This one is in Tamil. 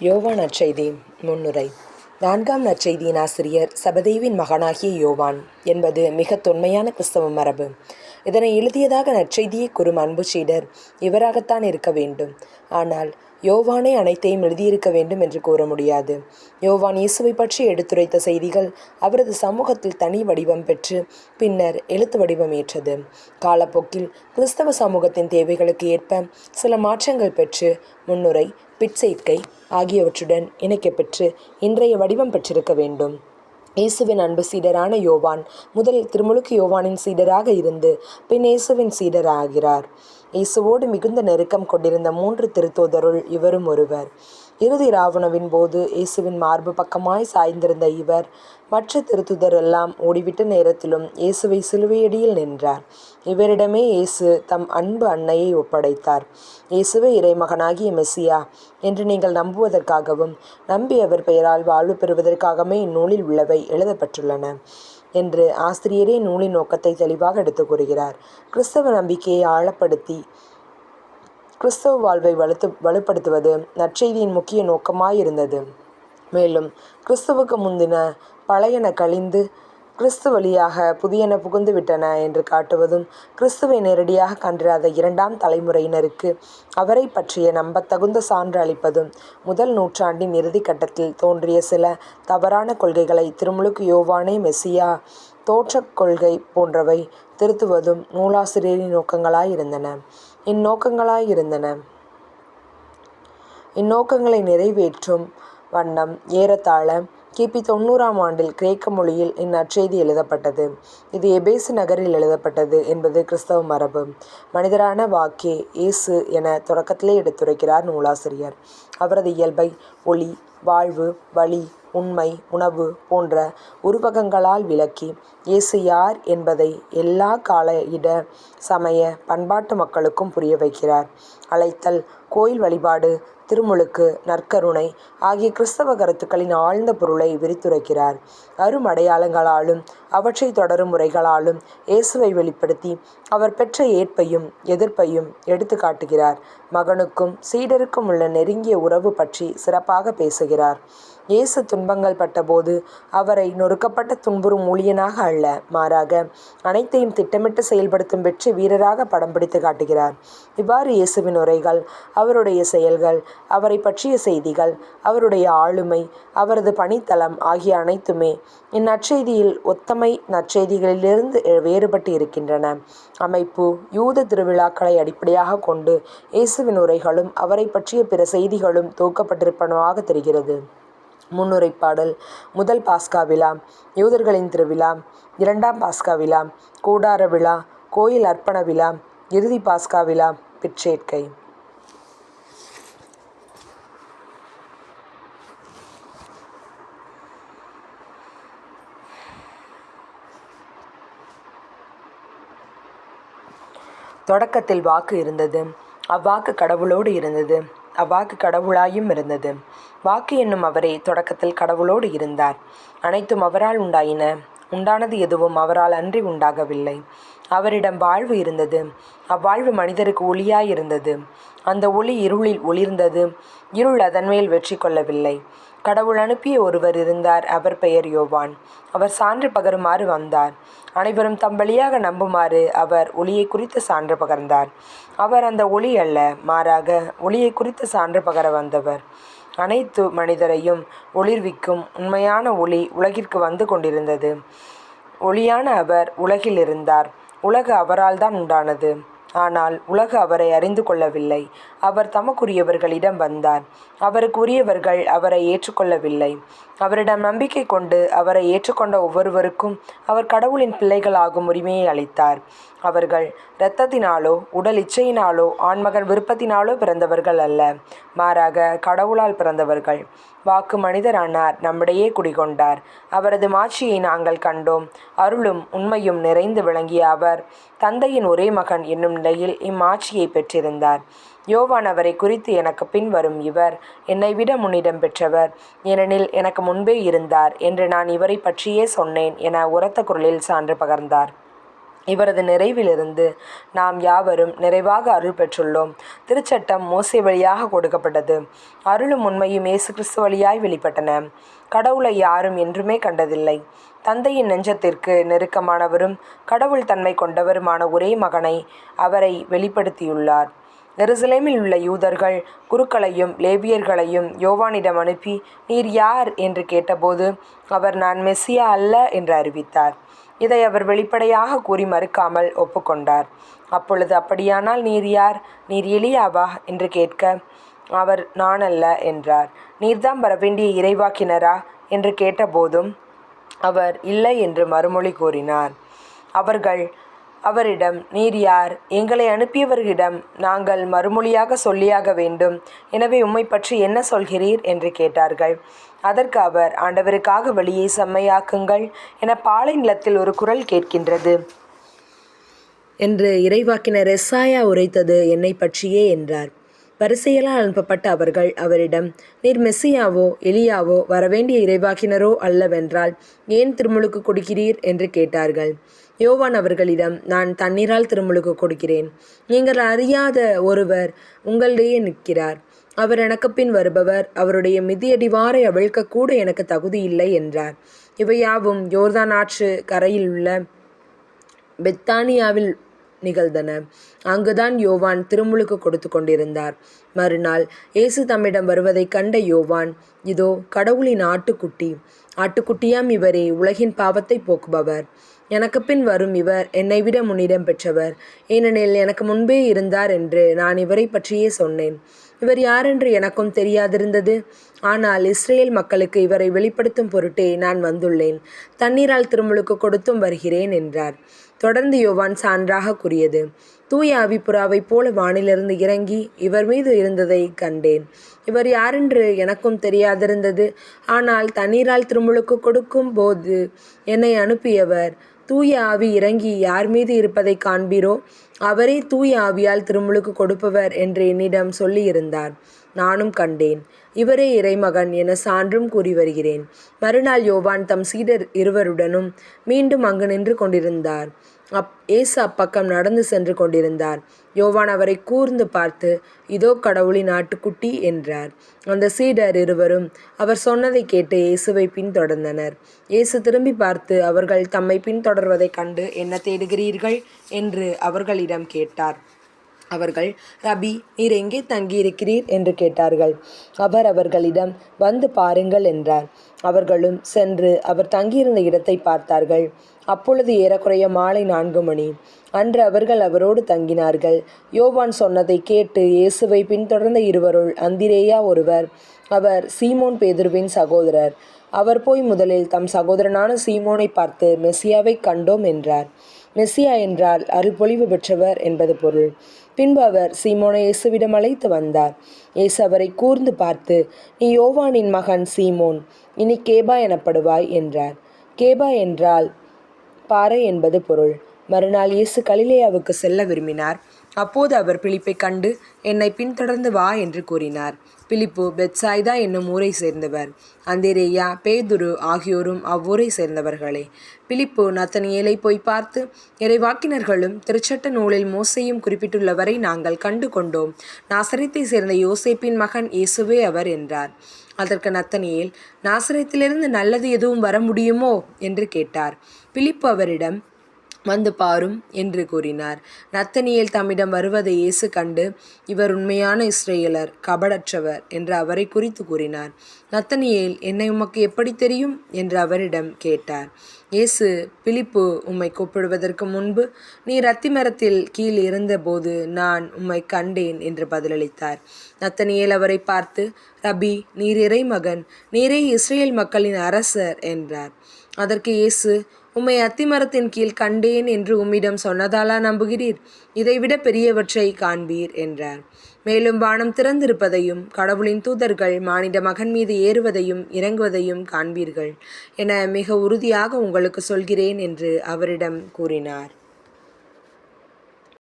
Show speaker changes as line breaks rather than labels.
யோவான் நற்செய்தி முன்னுரை. நான்காம் நற்செய்தியின் ஆசிரியர் சபதேவின் மகனாகிய யோவான் என்பது மிக தொன்மையான கிறிஸ்தவ மரபு. இதனை எழுதியதாக நற்செய்தியை கூறும் அன்பு சீடர் இவராகத்தான் இருக்க வேண்டும். ஆனால் யோவானே அனைத்தையும் எழுதியிருக்க வேண்டும் என்று கூற முடியாது. யோவான் இயேசுவை பற்றி எடுத்துரைத்த செய்திகள் அவரது சமூகத்தில் தனி வடிவம் பெற்று பின்னர் எழுத்து வடிவம் ஏற்றது. காலப்போக்கில் கிறிஸ்தவ சமூகத்தின் தேவைகளுக்கு ஏற்ப சில மாற்றங்கள் பெற்று முன்னுரை பிற்சேர்க்கை ஆகியவற்றுடன் இணைக்கப்பெற்று இன்றைய வடிவம் பெற்றிருக்க வேண்டும். இயேசுவின் அன்பு சீடரான யோவான். முதலில் திருமுழுக்கு யோவானின் சீடராக இருந்து பின் இயேசுவின் சீடராகிறார். இயேசுவோடு மிகுந்த நெருக்கம் கொண்டிருந்த மூன்று திருத்தோதருள் இவரும் ஒருவர். இறுதி ராவணவின் போது இயேசுவின் மார்பு பக்கமாய் சாய்ந்திருந்த இவர் மற்ற திருத்துதர் எல்லாம் ஓடிவிட்ட நேரத்திலும் இயேசுவை சிலுவையடியில் நின்றார். இவரிடமே இயேசு தம் அன்பு அன்னையை ஒப்படைத்தார். இயேசுவை இறைமகனாகிய மெஸ்ஸியா என்று நீங்கள் நம்புவதற்காகவும் நம்பி அவர் பெயரால் வாழ்வு பெறுவதற்காகவே இந்நூலில் உள்ளவை எழுதப்பட்டுள்ளன என்று ஆசிரியரே நூலின் நோக்கத்தை தெளிவாக எடுத்துக் கூறுகிறார். கிறிஸ்தவ நம்பிக்கையை ஆழப்படுத்தி கிறிஸ்தவ வாழ்வை வலுத்து வலுப்படுத்துவது நற்செய்தியின் முக்கிய நோக்கமாயிருந்தது. மேலும் கிறிஸ்துவுக்கு முந்தின பழையன கழிந்து கிறிஸ்து வழியாக புதியன புகுந்து விட்டன என்று காட்டுவதும் கிறிஸ்துவை நேரடியாக கண்டிராத இரண்டாம் தலைமுறையினருக்கு அவரை பற்றிய நம்பத்தகுந்த சான்று அளிப்பதும் முதல் நூற்றாண்டின் இறுதி கட்டத்தில் தோன்றிய சில தவறான கொள்கைகளை திருமுழுக்கு யோவானே மெஸ்ஸியா தோற்றக் கொள்கை போன்றவை திருத்துவதும் நூலாசிரியரின் நோக்கங்களாயிருந்தன இந்நோக்கங்களாயிருந்தன இந்நோக்கங்களை நிறைவேற்றும் வண்ணம் ஏறத்தாழ கிபி தொண்ணூறாம் ஆண்டில் கிரேக்க மொழியில் இந்நற்செய்தி எழுதப்பட்டது. இது எபேசு நகரில் எழுதப்பட்டது என்பது கிறிஸ்தவ மரபு. மனிதரான வாக்கே இயேசு என தொடக்கத்திலே எடுத்துரைக்கிறார் நூலாசிரியர். அவரது இயல்பை ஒளி வாழ்வு வழி உண்மை உணவு போன்ற உருவகங்களால் விளக்கி இயேசு யார் என்பதை எல்லா கால இட சமய பண்பாட்டு மக்களுக்கும் புரிய வைக்கிறார். அழைத்தல் கோயில் வழிபாடு திருமுழுக்கு நற்கருணை ஆகிய கிறிஸ்தவ கருத்துக்களின் ஆழ்ந்த பொருளை விரித்துரைக்கிறார். அருமடையாளங்களாலும் அவற்றை தொடரும் முறைகளாலும் இயேசுவை வெளிப்படுத்தி அவர் பெற்ற ஏற்பையும் எதிர்ப்பையும் எடுத்து காட்டுகிறார். மகனுக்கும் சீடருக்கும் உள்ள நெருங்கிய உறவு பற்றி சிறப்பாக பேசுகிறார். இயேசு துன்பங்கள் பட்டபோது அவரை நொறுக்கப்பட்ட துன்புறும் ஊழியனாக அல்ல. மாறாக அனைத்தையும் திட்டமிட்டு செயல்படுத்தும் வெற்றி வீரராக படம் பிடித்து காட்டுகிறார். இவ்வாறு இயேசுவின் உரைகள் அவருடைய செயல்கள் அவரை பற்றிய செய்திகள் அவருடைய ஆளுமை அவரது பணித்தளம் ஆகிய அனைத்துமே இந்நற்செய்தியில் ஒத்தமை நற்செய்திகளிலிருந்து வேறுபட்டு இருக்கின்றன. அமைப்பு யூத திருவிழாக்களை அடிப்படையாக கொண்டு இயேசுவின் உரைகளும் அவரை பற்றிய பிற செய்திகளும் தொகுக்கப்பட்டிருப்பனவாக தெரிகிறது. முன்னுரை பாடல் முதல் பாஸ்கா விழா யூதர்களின் திருவிழா இரண்டாம் பாஸ்கா விழா கூடார விழா கோயில் அர்ப்பண விழா இறுதி பாஸ்கா விழா பிற்சேர்க்கை தொடக்கத்தில் வாக்கு இருந்தது. அவ்வாக்கு கடவுளோடு இருந்தது. அவ்வாக்கு கடவுளாயும் இருந்தது. வாக்கு என்னும் அவரே தொடக்கத்தில் கடவுளோடு இருந்தார். அனைத்தும் அவரால் உண்டாயின. உண்டானது எதுவும் அவரால் அன்றி உண்டாகவில்லை. அவரிடம் வாழ்வு இருந்தது. அவ்வாழ்வு மனிதருக்கு ஒளியாயிருந்தது. அந்த ஒளி இருளில் ஒளிர்ந்தது. இருள் அதன் மேல் வெற்றி கொள்ளவில்லை. கடவுள் அனுப்பிய ஒருவர் இருந்தார். அவர் பெயர் யோவான். அவர் சான்று பகருமாறு வந்தார். அனைவரும் தம் வழியாக நம்புமாறு அவர் ஒளியை குறித்து சான்று பகர்ந்தார். அவர் அந்த ஒளி அல்ல. மாறாக ஒளியை குறித்து சான்று பகர வந்தவர். அனைத்து மனிதரையும் ஒளிர்விக்கும் உண்மையான ஒளி உலகிற்கு வந்து கொண்டிருந்தது. ஒளியான அவர் உலகில் இருந்தார். உலகு அவரால் தான் உண்டானது. ஆனால் உலகு அவரை அறிந்து கொள்ளவில்லை. அவர் தமக்குரியவர்களிடம் வந்தார். அவருக்கு உரியவர்கள் அவரை ஏற்றுக்கொள்ளவில்லை. அவரிடம் நம்பிக்கை கொண்டு அவரை ஏற்றுக்கொண்ட ஒவ்வொருவருக்கும் அவர் கடவுளின் பிள்ளைகளாகும் உரிமையை அளித்தார். அவர்கள் இரத்தத்தினாலோ உடல் இச்சையினாலோ ஆண்மகன் விருப்பத்தினாலோ பிறந்தவர்கள் அல்ல. மாறாக கடவுளால் பிறந்தவர்கள். வாக்கு மனிதரானார் நம்மிடையே குடிகொண்டார். அவரது மாட்சியை நாங்கள் கண்டோம். அருளும் உண்மையும் நிறைந்து விளங்கிய அவர் தந்தையின் ஒரே மகன் என்னும் நிலையில் இம்மாட்சியை பெற்றிருந்தார். யோவான் அவரை குறித்து எனக்கு பின் வரும் இவர் என்னை விட முன்னிடம் பெற்றவர். ஏனெனில் எனக்கு முன்பே இருந்தார் என்று நான் இவரை பற்றியே சொன்னேன் என உரத்த குரலில் சான்று பகர்ந்தார். இவரது நிறைவிலிருந்து நாம் யாவரும் நிறைவாக அருள் பெற்றுள்ளோம். திருச்சட்டம் மோசை வழியாக கொடுக்கப்பட்டது. அருளும் உண்மையும் இயேசு கிறிஸ்து வழியாய் வெளிப்பட்டன. கடவுளை யாரும் என்றுமே கண்டதில்லை. தந்தையின் நெஞ்சத்திற்கு நெருக்கமானவரும் கடவுள் தன்மை கொண்டவருமான ஒரே மகனை அவரை வெளிப்படுத்தியுள்ளார். எருசலேமில் உள்ள யூதர்கள் குருக்களையும் லேபியர்களையும் யோவானிடம் அனுப்பி நீர் யார்? என்று கேட்டபோது அவர் நான் மெஸ்ஸியா அல்ல என்று அறிவித்தார். இதை அவர் வெளிப்படையாக கூறி மறுக்காமல் ஒப்புக்கொண்டார். அப்பொழுது அப்படியானால் நீர் யார்? நீர் எலியாவா? என்று கேட்க அவர் நான் அல்ல என்றார். நீர்தான் வரவேண்டிய இறைவாக்கினரா? என்று கேட்டபோதும் அவர் இல்லை என்று மறுமொழி கூறினார். அவர்கள் அவரிடம் நீர் யார்? எங்களை அனுப்பியவர்களிடம் நாங்கள் மறுமொழியாக சொல்லியாக வேண்டும். எனவே உம்மை பற்றி என்ன சொல்கிறீர்? என்று கேட்டார்கள். அதற்கு அவர் ஆண்டவருக்காக வழியை செம்மையாக்குங்கள் என பாலை நிலத்தில் ஒரு குரல் கேட்கின்றது. என்று இறைவாக்கினர் எஸ்ஸாயா உரைத்தது என்னை பற்றியே என்றார். வரிசையெல்லாம் அனுப்பப்பட்ட அவர்கள் அவரிடம் நீர் மெஸ்ஸியாவோ எலியாவோ வரவேண்டிய இறைவாக்கினரோ அல்லவென்றால் ஏன் திருமுழுக்கு கொடுக்கிறீர்? என்று கேட்டார்கள். யோவான் அவர்களிடம் நான் தண்ணீரால் திருமுழுக்கு கொடுக்கிறேன். நீங்கள் அறியாத ஒருவர் உங்களிடையே நிற்கிறார். அவர் எனக்கு பின் வருபவர் அவருடைய மிதியடிவாரை அவிழ்க்க கூட எனக்கு தகுதி இல்லை என்றார். இவையாவும் யோர்தான் ஆற்று கரையில் உள்ள பெத்தானியாவில் நிகழ்ந்தன. அங்குதான் யோவான் திருமுழுக்கு கொடுத்து கொண்டிருந்தார். மறுநாள் இயேசு தம்மிடம் வருவதைக் கண்ட யோவான் இதோ கடவுளின் ஆட்டுக்குட்டி. ஆட்டுக்குட்டியாம் இவரே உலகின் பாவத்தை போக்குபவர். எனக்கு பின் வரும் இவர் என்னை விட முன்னிடம் பெற்றவர். ஏனெனில் எனக்கு முன்பே இருந்தார் என்று நான் இவரை பற்றியே சொன்னேன். இவர் யாரென்று எனக்கும் தெரியாதிருந்தது. ஆனால் இஸ்ரேல் மக்களுக்கு இவரை வெளிப்படுத்தும் பொருட்டே நான் வந்துள்ளேன். தண்ணீரால் திருமுழுக்கு கொடுத்தும் வருகிறேன் என்றார். தொடர்ந்து யோவான் சான்றாக கூறியது. தூய ஆவிப்புறாவைப் போல வானிலிருந்து இறங்கி இவர் மீது இருந்ததை கண்டேன். இவர் யாரென்று எனக்கும் தெரியாதிருந்தது. ஆனால் தண்ணீரால் திருமுழுக்கு கொடுக்கும் போது என்னை அனுப்பியவர் தூய ஆவி இறங்கி யார் மீது இருப்பதை காண்பீரோ அவரே தூய ஆவியால் திருமுழுக்கு கொடுப்பவர் என்று என்னிடம் சொல்லியிருந்தார். நானும் கண்டேன். இவரே இறைமகன் என சான்றும் கூறி வருகிறேன். மறுநாள் யோவான் தம் சீடர் இருவருடனும் மீண்டும் அங்கு நின்று கொண்டிருந்தார். அப் ஏசு அப்பக்கம் நடந்து சென்று கொண்டிருந்தார். யோவான் அவரை கூர்ந்து பார்த்து இதோ கடவுளின் ஆட்டுக்குட்டி என்றார். அந்த சீடர் இருவரும் அவர் சொன்னதை கேட்டு இயேசுவை பின்தொடர்ந்தனர். இயேசு திரும்பி பார்த்து அவர்கள் தம்மை பின்தொடர்வதைக் கண்டு என்ன தேடுகிறீர்கள்? என்று அவர்களிடம் கேட்டார். அவர்கள் ரபி நீர் எங்கே தங்கியிருக்கிறீர்? என்று கேட்டார்கள். அவர் அவர்களிடம் வந்து பாருங்கள் என்றார். அவர்களும் சென்று அவர் தங்கியிருந்த இடத்தை பார்த்தார்கள். அப்பொழுது ஏறக்குறைய மாலை நான்கு மணி. அன்று அவர்கள் அவரோடு தங்கினார்கள். யோவான் சொன்னதை கேட்டு இயேசுவை பின்தொடர்ந்த இருவருள் அந்திரேயா ஒருவர் அவர் சீமோன் பேதுருவின் சகோதரர். அவர் போய் முதலில் தம் சகோதரனான சீமோனை பார்த்து மெஸ்ஸியாவை கண்டோம் என்றார். மெஸ்ஸியா என்றால் அருள்பொழிவு பெற்றவர் என்பது பொருள். பின்பு அவர் சீமோனை இயேசுவிடம் அழைத்து வந்தார். இயேசு அவரை கூர்ந்து பார்த்து நீ யோவானின் மகன் சீமோன் இனி கேபா எனப்படுவாய் என்றார். கேபா என்றால் பாறை என்பது பொருள். மறுநாள் இயேசு கலிலேயாவுக்கு செல்ல விரும்பினார். அப்போது அவர் பிலிப்பை கண்டு என்னை பின்தொடர்ந்து வா என்று கூறினார். பிலிப்பு பெட்சாய்தா என்னும் ஊரை சேர்ந்தவர். அந்தேரேயா பேதுரு ஆகியோரும் அவ்வூரை சேர்ந்தவர்களே. பிலிப்பு நத்தனியலை போய் பார்த்து இறைவாக்கினர்களும் திருச்சட்ட நூலில் மோசையும் குறிப்பிட்டுள்ளவரை நாங்கள் கண்டு கொண்டோம். நாசரத்தை சேர்ந்த யோசேப்பின் மகன் இயேசுவே அவர் என்றார். அதற்கு நத்தனியேல் நாசரத்திலிருந்து நல்லது எதுவும் வர முடியுமோ? என்று கேட்டார். பிலிப்பு அவரிடம் வந்து பாரும் என்று கூறினார். நத்தனியில் தம்மிடம் வருவதை இயேசு கண்டு இவர் உண்மையான இஸ்ரேலர் கபடற்றவர் என்று அவரை குறித்து கூறினார். நத்தனியேல் என்னை உமக்கு எப்படி தெரியும்? என்று அவரிடம் கேட்டார். இயேசு பிலிப்பு உம்மை கூப்பிடுவதற்கு முன்பு நீ ரத்தி மரத்தில் கீழ் இருந்தபோது நான் உம்மை கண்டேன் என்று பதிலளித்தார். நத்தனியேல் அவரை பார்த்து ரபி நீர் இறைமகன் நீரே இஸ்ரேல் மக்களின் அரசர் என்றார். அதற்கு இயேசு உம்மை அத்திமரத்தின் கீழ் கண்டேன் என்று உம்மிடம் சொன்னதாலா நம்புகிறீர்? இதைவிட பெரியவற்றை காண்பீர் என்றார். மேலும் வானம் திறந்திருப்பதையும் கடவுளின் தூதர்கள் மானிட மகன் மீது ஏறுவதையும் இறங்குவதையும் காண்பீர்கள் என மிக உறுதியாக உங்களுக்கு சொல்கிறேன் என்று அவரிடம் கூறினார்.